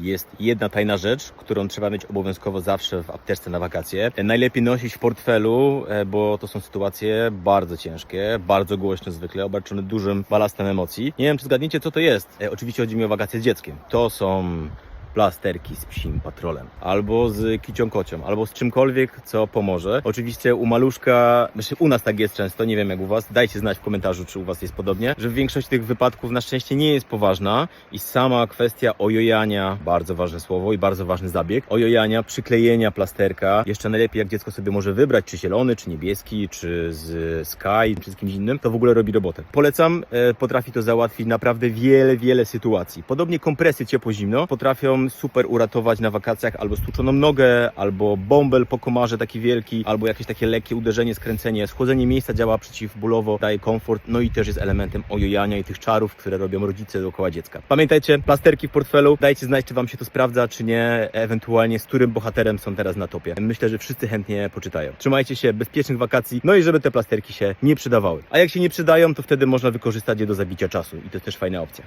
jest jedna tajna rzecz, którą trzeba mieć obowiązkowo zawsze w apteczce na wakacje. Najlepiej nosić w portfelu, e, bo to są sytuacje bardzo ciężkie, bardzo głośne zwykle, obarczone dużym balastem emocji. Nie wiem, czy zgadniecie, co to jest. E, Oczywiście chodzi mi o wakacje z dzieckiem. To są plasterki z psim patrolem, albo z kicią kocią, albo z czymkolwiek, co pomoże. Oczywiście u maluszka, znaczy u nas tak jest często, nie wiem jak u was, dajcie znać w komentarzu, czy u was jest podobnie, że w większości tych wypadków na szczęście nie jest poważna i sama kwestia ojojania, bardzo ważne słowo i bardzo ważny zabieg, ojojania, przyklejenia plasterka, jeszcze najlepiej jak dziecko sobie może wybrać, czy zielony, czy niebieski, czy z Sky, czy z kimś innym, to w ogóle robi robotę. Polecam, e, potrafi to załatwić naprawdę wiele, wiele sytuacji. Podobnie kompresy ciepło-zimno potrafią super uratować na wakacjach albo stłuczoną nogę, albo bąbel po komarze taki wielki, albo jakieś takie lekkie uderzenie, skręcenie. Schłodzenie miejsca działa przeciwbólowo, daje komfort, no i też jest elementem ojojania i tych czarów, które robią rodzice dookoła dziecka. Pamiętajcie, plasterki w portfelu, dajcie znać, czy wam się to sprawdza, czy nie, ewentualnie z którym bohaterem są teraz na topie. Myślę, że wszyscy chętnie poczytają. Trzymajcie się, bezpiecznych wakacji, no i żeby te plasterki się nie przydawały. A jak się nie przydają, to wtedy można wykorzystać je do zabicia czasu i to też fajna opcja.